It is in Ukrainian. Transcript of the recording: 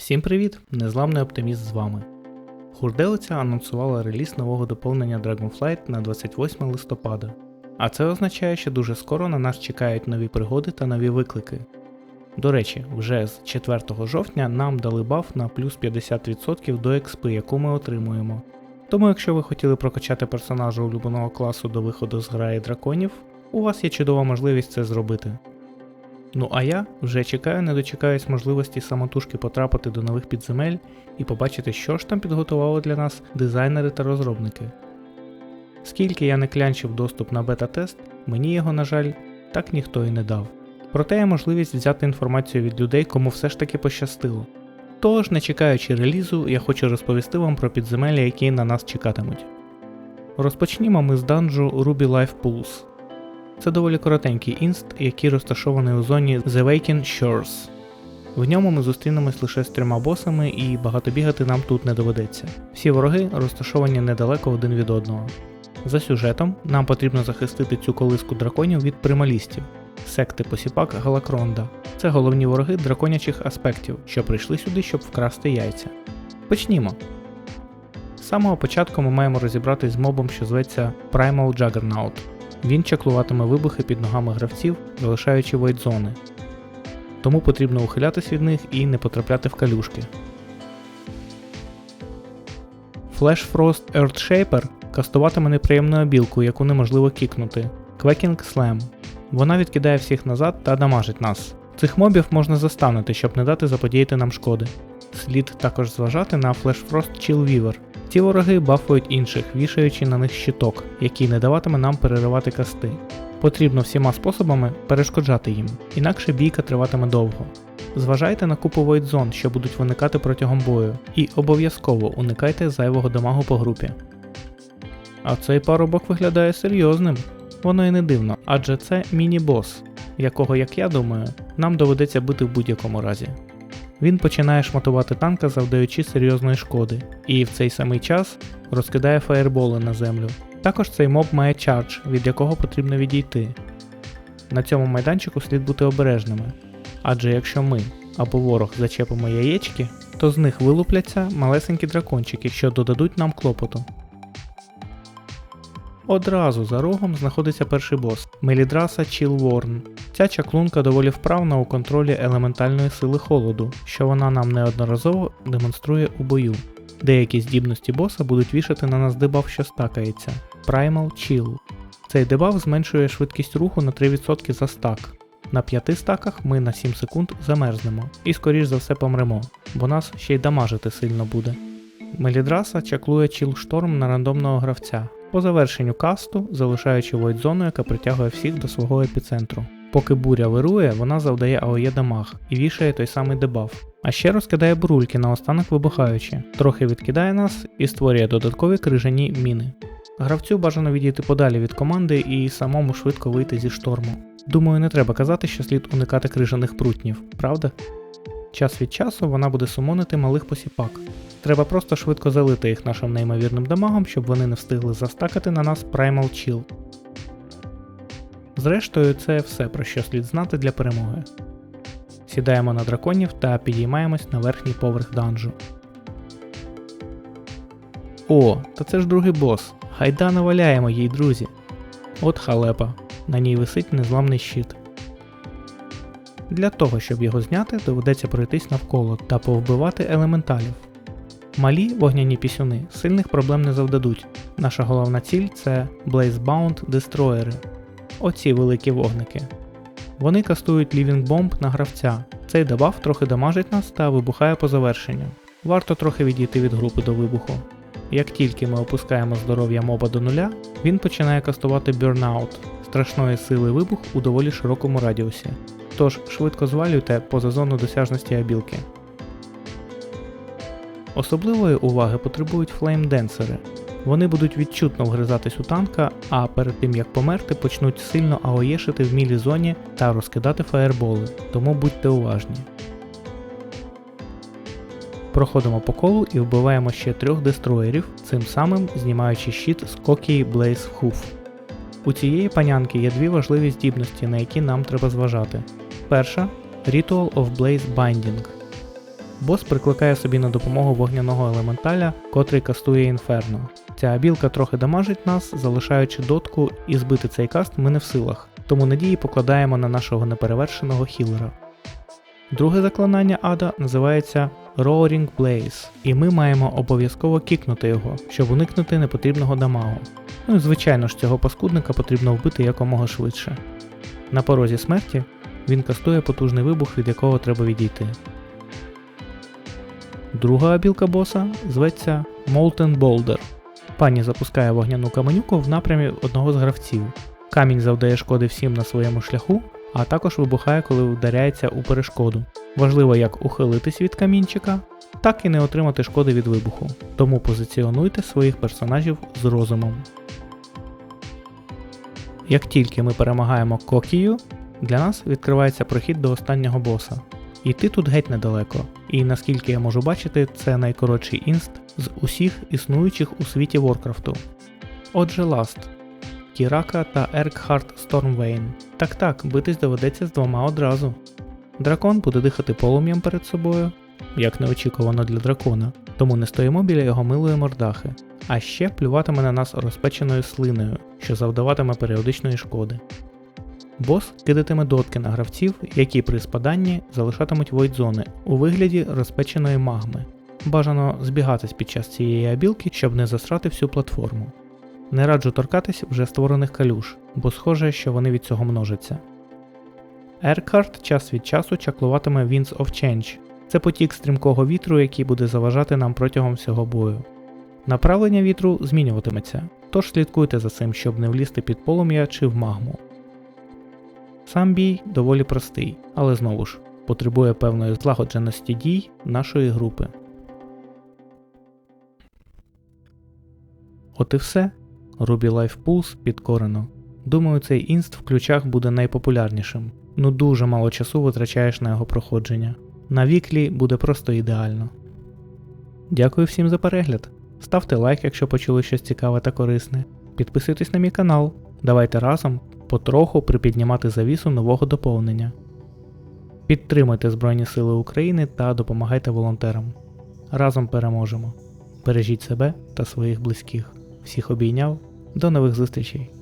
Всім привіт! Незламний оптиміст з вами. Хурделиця анонсувала реліз нового доповнення Dragonflight на 28 листопада. А це означає, що дуже скоро на нас чекають нові пригоди та нові виклики. До речі, вже з 4 жовтня нам дали баф на плюс 50% до експи, яку ми отримуємо. Тому, якщо ви хотіли прокачати персонажа улюбленого класу до виходу з граї драконів, у вас є чудова можливість це зробити. Ну а я вже чекаю, не дочекаюсь можливості самотужки потрапити до нових підземель і побачити, що ж там підготували для нас дизайнери та розробники. Скільки я не клянчив доступ на бета-тест, мені його, на жаль, так ніхто і не дав. Проте є можливість взяти інформацію від людей, кому все ж таки пощастило. Тож, не чекаючи релізу, я хочу розповісти вам про підземелля, які на нас чекатимуть. Розпочнімо ми з данжу Ruby Life Pulse. Це доволі коротенький інст, який розташований у зоні The Waken Shores. В ньому ми зустрінемось лише з трьома босами і багато бігати нам тут не доведеться. Всі вороги розташовані недалеко один від одного. За сюжетом нам потрібно захистити цю колиску драконів від прималістів, секти посіпак Галакронда. Це головні вороги драконячих аспектів, що прийшли сюди, щоб вкрасти яйця. Почнімо. З самого початку ми маємо розібратись з мобом, що зветься Primal Juggernaut. Він чаклуватиме вибухи під ногами гравців, залишаючи вейт-зони. Тому потрібно ухилятись від них і не потрапляти в калюшки. Flash Frost Earthshaper кастуватиме неприємну обілку, яку неможливо кікнути Quacking Slam. Вона відкидає всіх назад та дамажить нас. Цих мобів можна застанути, щоб не дати заподіяти нам шкоди. Слід також зважати на Flash Frost Chill Weaver. Ці вороги бафують інших, вішаючи на них щиток, який не даватиме нам переривати касти. Потрібно всіма способами перешкоджати їм, інакше бійка триватиме довго. Зважайте на купу войдзон, що будуть виникати протягом бою, і обов'язково уникайте зайвого дамагу по групі. А цей парубок виглядає серйозним. Воно і не дивно, адже це міні-бос, якого, як я думаю, нам доведеться бити в будь-якому разі. Він починає шматувати танка, завдаючи серйозної шкоди, і в цей самий час розкидає фаєрболи на землю. Також цей моб має чардж, від якого потрібно відійти. На цьому майданчику слід бути обережними, адже якщо ми або ворог зачепимо яєчки, то з них вилупляться малесенькі дракончики, що додадуть нам клопоту. Одразу за рогом знаходиться перший бос Мелідраса Чілворн. Ця чаклунка доволі вправна у контролі елементальної сили холоду, що вона нам неодноразово демонструє у бою. Деякі здібності боса будуть вішати на нас дебаф, що стакається Primal Chill. Цей дебаф зменшує швидкість руху на 3% за стак. На 5 стаках ми на 7 секунд замерзнемо і скоріш за все помремо, бо нас ще й дамажити сильно буде. Мелідраса чаклує Storm на рандомного гравця, по завершенню касту, залишаючи войт-зону, яка притягує всіх до свого епіцентру. Поки буря вирує, вона завдає АОЄ дамаг і вішає той самий дебаф. А ще розкидає бурульки наостанок вибухаючи, трохи відкидає нас і створює додаткові крижані міни. Гравцю бажано відійти подалі від команди і самому швидко вийти зі шторму. Думаю, не треба казати, що слід уникати крижаних прутнів, правда? Час від часу вона буде сумонити малих посіпак. Треба просто швидко залити їх нашим неймовірним дамагом, щоб вони не встигли застакати на нас Primal Chill. Зрештою, це все про що слід знати для перемоги. Сідаємо на драконів та підіймаємось на верхній поверх данжу. О, та це ж другий бос. Хайда наваляємо їй, друзі. От халепа. На ній висить незламний щит. Для того, щоб його зняти, доведеться пройтись навколо та повбивати елементалів. Малі вогняні пісюни сильних проблем не завдадуть. Наша головна ціль це Blazebound Destroyer. Оці великі вогники. Вони кастують Living Bomb на гравця. Цей дебаф трохи дамажить нас та вибухає по завершенню. Варто трохи відійти від групи до вибуху. Як тільки ми опускаємо здоров'я моба до нуля, він починає кастувати Burnout, страшної сили вибух у доволі широкому радіусі. Тож швидко звалюйте поза зону досяжності абілки. Особливої уваги потребують флеймденсери. Вони будуть відчутно вгризатись у танка, а перед тим як померти, почнуть сильно аоєшити в мілі зоні та розкидати фаєрболи, тому будьте уважні. Проходимо по колу і вбиваємо ще трьох дестроєрів, цим самим знімаючи щит з Кокі Blaze Hoof. У цієї панянки є дві важливі здібності, на які нам треба зважати. Перша Ritual of Blaze Binding. Бос прикликає собі на допомогу вогняного елементаля, котрий кастує інферно. Ця абілка трохи дамажить нас, залишаючи дотку, і збити цей каст ми не в силах, тому надії покладаємо на нашого неперевершеного хілера. Друге заклинання ада називається Roaring Blaze, і ми маємо обов'язково кікнути його, щоб уникнути непотрібного дамагу. Ну і звичайно ж цього паскудника потрібно вбити якомога швидше. На порозі смерті він кастує потужний вибух, від якого треба відійти. Друга абілка боса зветься Molten Boulder. Пані запускає вогняну каменюку в напрямі одного з гравців. Камінь завдає шкоди всім на своєму шляху, а також вибухає, коли вдаряється у перешкоду. Важливо як ухилитись від камінчика, так і не отримати шкоди від вибуху. Тому позиціонуйте своїх персонажів з розумом. Як тільки ми перемагаємо Кокію, для нас відкривається прохід до останнього боса. Іти тут геть недалеко, і наскільки я можу бачити, це найкоротший інст з усіх існуючих у світі Воркрафту. Отже, Ласт, Кірака та Еркхард Стормвейн. Так так, битись доведеться з двома одразу. Дракон буде дихати полум'ям перед собою, як неочікувано для дракона, тому не стоїмо біля його милої мордахи, а ще плюватиме на нас розпеченою слиною, що завдаватиме періодичної шкоди. Бос кидатиме дотки на гравців, які при спаданні залишатимуть войдзони у вигляді розпеченої магми. Бажано збігатись під час цієї абілки, щоб не засрати всю платформу. Не раджу торкатись вже створених калюш, бо схоже, що вони від цього множаться. Еркхард час від часу чаклуватиме Winds of Change. Це потік стрімкого вітру, який буде заважати нам протягом всього бою. Направлення вітру змінюватиметься, тож слідкуйте за цим, щоб не влізти під полум'я чи в магму. Сам бій доволі простий, але знову ж потребує певної злагодженості дій нашої групи. От і все. Ruby Life Pulse підкорено. Думаю, цей інст в ключах буде найпопулярнішим. Ну дуже мало часу витрачаєш на його проходження. На віклі буде просто ідеально. Дякую всім за перегляд. Ставте лайк, якщо почули щось цікаве та корисне. Підписуйтесь на мій канал. Давайте разом потроху припіднімати завісу нового доповнення. Підтримуйте Збройні Сили України та допомагайте волонтерам. Разом переможемо. Бережіть себе та своїх близьких. Всіх обійняв. До нових зустрічей!